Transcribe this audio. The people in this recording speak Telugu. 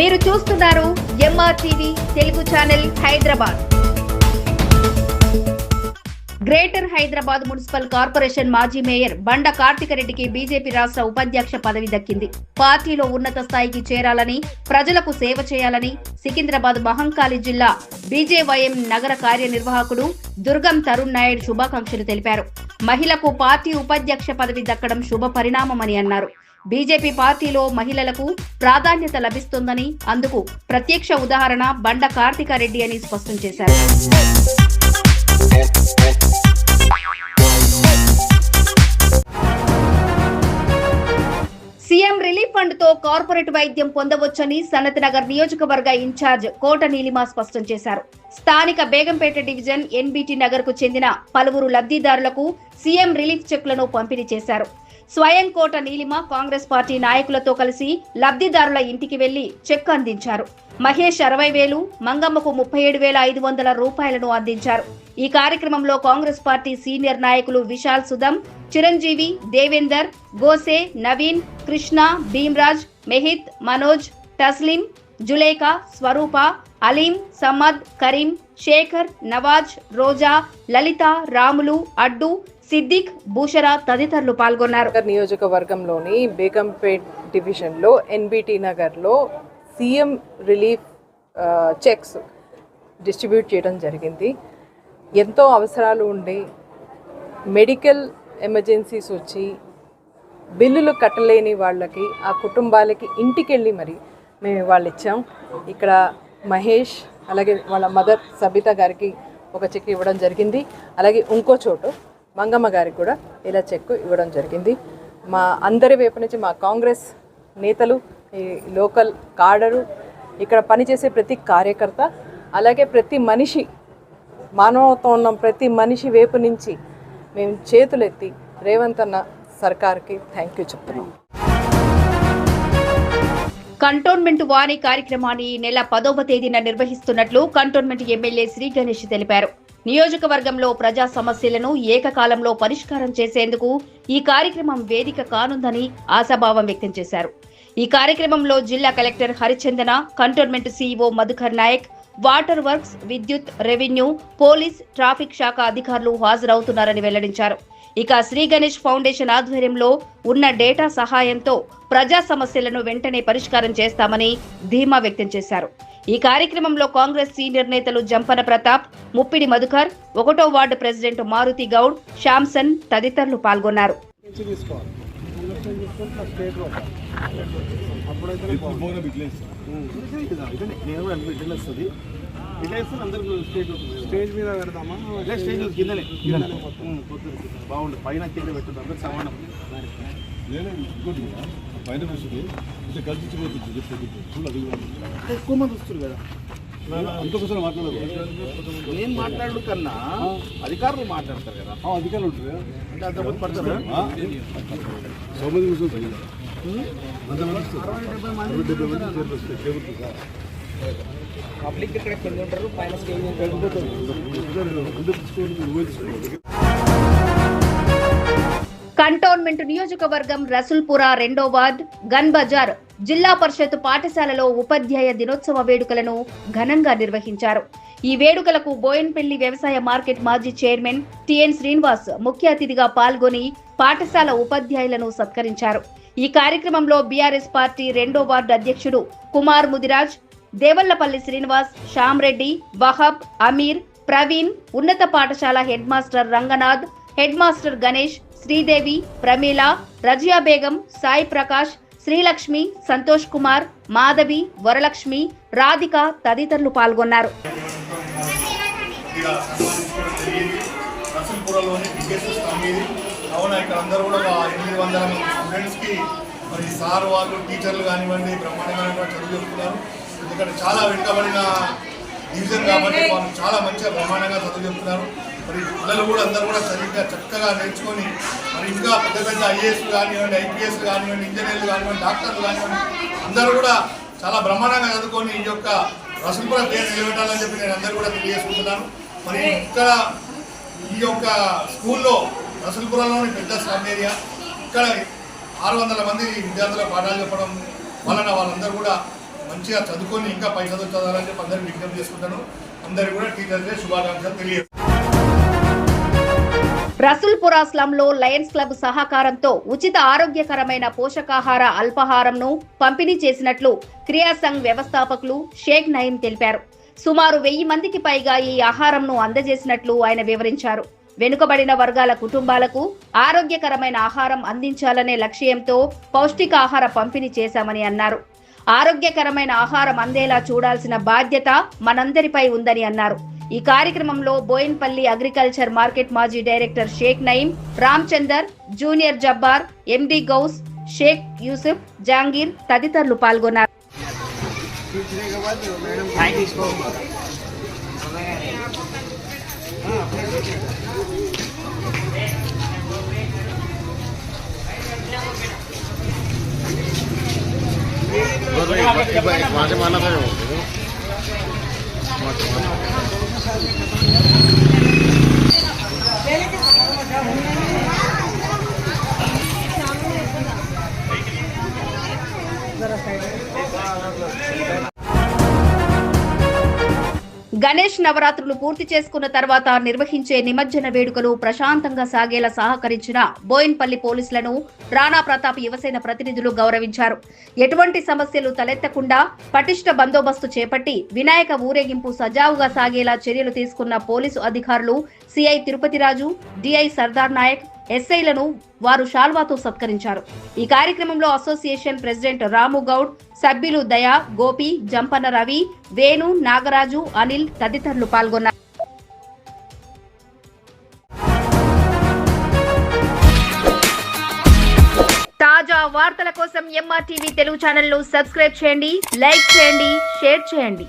మీరు చూస్తున్నారు M R TV Telugu channel Hyderabad. Greater Hyderabad municipal corporation మాజీ మేయర్ బండ కార్తికరెడ్డికి బీజేపీ రాష్ట్ర ఉపాధ్యక్ష పదవి దక్కింది. పార్టీలో ఉన్నత స్థాయికి చేరాలని ప్రజలకు సేవ చేయాలని సికింద్రాబాద్ మహంకాళి జిల్లా బీజేవైఎం నగర కార్యనిర్వాహకుడు దుర్గం తరుణ్ నాయుడు శుభాకాంక్షలు తెలిపారు. మహిళకు పార్టీ ఉపాధ్యక్ష పదవి దక్కడం శుభ పరిణామమని అన్నారు. బీజేపీ పార్టీలో మహిళలకు ప్రాధాన్యత లభిస్తుందని అందుకు ప్రత్యక్ష ఉదాహరణ బండ కార్తికారెడ్డి అని స్పష్టం చేశారు. కార్పొరేట్ వైద్యం పొందవచ్చని సనత్ నగర్ నియోజకవర్గ ఇన్ఛార్జ్ కోట నీలిమ స్పష్టం చేశారు. స్థానిక బేగంపేట డివిజన్ ఎన్బిటి నగర్కు చెందిన పలువురు లబ్ధిదారులకు సీఎం రిలీఫ్ చెక్లను పంపిణీ చేశారు. స్వయం కోట నీలిమ కాంగ్రెస్ పార్టీ నాయకులతో కలిసి లబ్ధిదారుల ఇంటికి వెళ్ళి చెక్ అందించారు. మహేష్ అరవై వేలు మంగమ్మకు ముప్పై ఏడు వేల ఐదు వందల రూపాయలను అందించారు. ఈ కార్యక్రమంలో కాంగ్రెస్ పార్టీ సీనియర్ నాయకులు విశాల్ సుదం చిరంజీవి దేవేందర్ గోసే నవీన్ కృష్ణ భీమ్రాజ్ మెహిత్ మనోజ్ తస్లీం జులేఖా స్వరూప అలీం సమ్మద్ కరీం శేఖర్ నవాజ్ రోజా లలిత రాములు అడ్డు సిద్దిక్ భూషరా తదితరులు పాల్గొన్నారు. నియోజకవర్గంలోని బేగంపేట్ డివిజన్లో ఎన్బిటి నగర్లో సీఎం రిలీఫ్ చెక్స్ డిస్ట్రిబ్యూట్ చేయడం జరిగింది. ఎంతో అవసరాలు ఉండి మెడికల్ ఎమర్జెన్సీస్ వచ్చి బిల్లులు కట్టలేని వాళ్ళకి ఆ కుటుంబాలకి ఇంటికి వెళ్ళి మరి మేము వాళ్ళు ఇచ్చాం. ఇక్కడ మహేష్ అలాగే వాళ్ళ మదర్ సబిత గారికి ఒక చెక్ ఇవ్వడం జరిగింది. అలాగే ఇంకో చోటు మంగమ్మ గారికి కూడా ఇలా చెక్ ఇవ్వడం జరిగింది. మా అందరి వైపు నుంచి మా కాంగ్రెస్ నేతలు ఈ లోకల్ కాడరు ఇక్కడ పనిచేసే ప్రతి కార్యకర్త అలాగే ప్రతి మనిషి మానవత్వం ఉన్న ప్రతి మనిషి వైపు నుంచి మేము చేతులెత్తి రేవంత్ అన్న సర్కార్కి థ్యాంక్ యూ చెప్తున్నాం. కంటోన్మెంట్ వాణి కార్యక్రమాన్ని ఈ నెల పదవ తేదీన నిర్వహిస్తున్నట్లు కంటోన్మెంట్ ఎమ్మెల్యే శ్రీ గణేష్ తెలిపారు. నియోజకవర్గంలో ప్రజా సమస్యలను ఏకకాలంలో పరిష్కారం చేసేందుకు ఈ కార్యక్రమం వేదిక కానుందని ఆశాభావం వ్యక్తం చేశారు. ఈ కార్యక్రమంలో జిల్లా collector Harichandana cantonment CEO Madhukar Nayak water works విద్యుత్ రెవెన్యూ పోలీస్ ట్రాఫిక్ శాఖ అధికారులు హాజరవుతున్నారని వెల్లడించారు. ఇక శ్రీ గణేష్ ఫౌండేషన్ ఆధ్వర్యంలో ఉన్న డేటా సహాయంతో ప్రజా సమస్యలను వెంటనే పరిష్కారం చేస్తామని ధీమా వ్యక్తం చేశారు. ఈ కార్యక్రమంలో కాంగ్రెస్ సీనియర్ నేతలు జంపన ప్రతాప్ ముప్పిడి మధుకర్ ఒకటో ward president Maruti Goud Samson తదితరులు పాల్గొన్నారు. అండర్స్టాండ్ చేసుకొని స్టేట్ అప్పుడైతే నేను అనుకో ఇట్లా వస్తుంది ఇట్లా వేస్తే అందరికి స్టేజ్ స్టేజ్ మీద పెడదామా ఇట్లా స్టేజ్ కిందనే కిందనే బాగుంది పైన కింద పెట్టదు అందరు సమానం. ఇంకోటి పైన వస్తుంది చూడు అది కూడా ఎక్కువ మంది వస్తారు కదా. ఇంకొకసారి మాట్లాడదు నేను మాట్లాడు కన్నా అధికారులు మాట్లాడతారు కదా. అధికారులు ఉంటారు అంటే అంతమంది పడతారు? సౌమంది కూర్చొని సార్ పబ్లిక్ ఇక్కడ కింద ఉంటారు పైన స్టేజ్ కంటోన్మెంట్ నియోజకవర్గం రసుల్పుర రెండో వార్డ్ గన్ బజార్ జిల్లా పరిషత్ పాఠశాలలో ఉపాధ్యాయ దినోత్సవ వేడుకలను ఘనంగా నిర్వహించారు. ఈ వేడుకలకు బోయన్పల్లి వ్యవసాయ మార్కెట్ మాజీ చైర్మన్ టిఎన్ శ్రీనివాస్ ముఖ్య అతిథిగా పాల్గొని పాఠశాల ఉపాధ్యాయులను సత్కరించారు. ఈ కార్యక్రమంలో బీఆర్ఎస్ పార్టీ రెండో వార్డు అధ్యక్షుడు కుమార్ ముదిరాజ్ దేవల్లపల్లి శ్రీనివాస్ శ్యామ్రెడ్డి వహబ్ అమీర్ ప్రవీణ్ ఉన్నత పాఠశాల head master Ranganath head master Ganesh Sridevi Pramila Razia Begum Sai Prakash Srilakshmi Santosh Kumar Madhavi Varalakshmi Radhika తదితరులు పాల్గొన్నారు. ఇక్కడ ఇక్కడ అందరూ కూడా ఎనిమిది వందల మంది స్టూడెంట్స్కి మరి సార్ వాళ్ళు టీచర్లు కానివ్వండి బ్రహ్మాండమైన చదువు చెప్తున్నారు. ఇక్కడ చాలా వెనుకబడిన డివిజన్ కాబట్టి వాళ్ళు చాలా మంచిగా బ్రహ్మాండంగా చదువు చెప్తున్నారు. మరి పిల్లలు కూడా అందరూ కూడా సరిగ్గా చక్కగా నేర్చుకొని మరి ఇంకా పెద్ద పెద్ద ఐఏఎస్ కానివ్వండి ఐపీఎస్ కానివ్వండి ఇంజనీర్లు కానివ్వండి డాక్టర్లు కానివ్వండి అందరూ కూడా చాలా బ్రహ్మాండంగా చదువుకొని ఈ యొక్క రసల్పుర పేరు నిలబెట్టాలని చెప్పి నేను అందరూ కూడా తెలియజేసుకుంటున్నాను. మరి ఇక్కడ ఈ యొక్క స్కూల్లో రసల్పురంలోని పెద్ద స్లమ్ ఏరియా ఇక్కడ ఆరు వందల మంది విద్యార్థుల పాఠాలు చెప్పడం వలన వాళ్ళందరూ కూడా మంచిగా చదువుకొని ఇంకా పై చదువు చదవాలని చెప్పి అందరూ విజ్ఞప్తి చేసుకుంటాను. అందరికీ కూడా టీచర్స్ శుభాకాంక్షలు తెలియదు రసూల్పురా స్లంలో లయన్స్ క్లబ్ సహకారంతో ఉచిత ఆరోగ్యకరమైన పోషకాహార అల్పాహారంను పంపిణీ చేసినట్లు క్రియా సంఘ్ వ్యవస్థాపకులు షేక్ నయీం తెలిపారు. సుమారు వెయ్యి మందికి పైగా ఈ ఆహారంను అందజేసినట్లు ఆయన వివరించారు. వెనుకబడిన వర్గాల కుటుంబాలకు ఆరోగ్యకరమైన ఆహారం అందించాలనే లక్ష్యంతో పౌష్టికాహార పంపిణీ చేశామని అన్నారు. ఆరోగ్యకరమైన ఆహారం అందేలా చూడాల్సిన బాధ్యత మనందరిపై ఉందని అన్నారు. ఈ కార్యక్రమంలో బోయిన్పల్లి అగ్రికల్చర్ మార్కెట్ మాజీ director Sheikh Nayeem Ramchander junior Jabbar MD Ghouse Sheikh Yousuf Jahangir తదితరులు పాల్గొన్నారు. माझे Thank you. గణేష్ నవరాత్రులు పూర్తి చేసుకున్న తర్వాత నిర్వహించే నిమజ్జన వేడుకలు ప్రశాంతంగా సాగేలా సహకరించిన బోయిన్పల్లి పోలీసులను రాణా ప్రతాప్ యువసేన ప్రతినిధులు గౌరవించారు. ఎటువంటి సమస్యలు తలెత్తకుండా పటిష్ట బందోబస్తు చేపట్టి వినాయక ఊరేగింపు సజావుగా సాగేలా చర్యలు తీసుకున్న పోలీసు అధికారులు సిఐ తిరుపతిరాజు డిఐ సర్దార్ నాయక్ ఎస్ఐలను వారు షాల్వాతో సత్కరించారు. ఈ కార్యక్రమంలో అసోసియేషన్ ప్రెసిడెంట్ రాము గౌడ్ సభ్యులు దయా గోపి జంపన్న రవి వేణు నాగరాజు అనిల్ తదితరులు పాల్గొన్నారు. తాజా వార్తల కోసం ఎంఆర్టీవీ తెలుగు ఛానల్ను సబ్స్క్రైబ్ చేయండి లైక్ చేయండి షేర్ చేయండి.